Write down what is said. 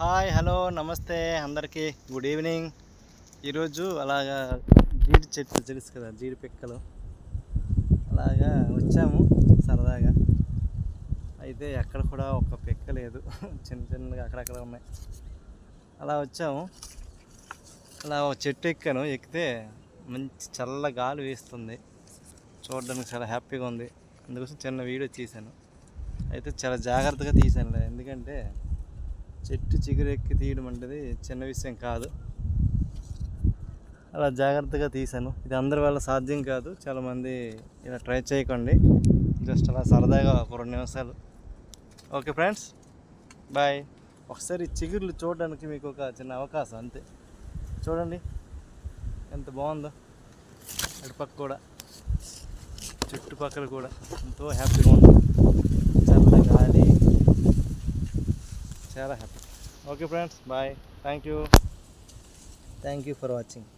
Hi hello నమస్తే అందరికీ. Good evening ఈరోజు అలాగా జీడి చెట్లు తెలుసు కదా జీడి పిక్కలు. అలాగా వచ్చాము సరదాగా. అయితే ఎక్కడ కూడా ఒక పిక్క లేదు. చిన్న చిన్నగా అక్కడక్కడ ఉన్నాయి. అలా వచ్చాము. అలా ఒక చెట్టు ఎక్కాను. ఎక్కితే మంచి చల్ల గాలి వేస్తుంది. చూడడానికి చాలా హ్యాపీగా ఉంది. అందుకోసం చిన్న వీడియో తీశాను. అయితే చాలా జాగ్రత్తగా తీశాను ఎందుకంటే చెట్టు చిగురెక్కి తీయడం అంటది చిన్న విషయం కాదు. అలా జాగ్రత్తగా తీశాను. ఇది అందరి వల్ల సాధ్యం కాదు. చాలామంది ఇలా ట్రై చేయకండి. జస్ట్ అలా సరదాగా ఒక రెండు నిమిషాలు. Okay friends bye. ఒకసారి చిగుర్లు చూడడానికి మీకు ఒక చిన్న అవకాశం అంతే. చూడండి ఎంత బాగుందో. అటుపక్క కూడా చుట్టుపక్కల కూడా ఎంతో హ్యాపీగా ఉంటుంది చాలా happy okay friends bye thank you thank you for watching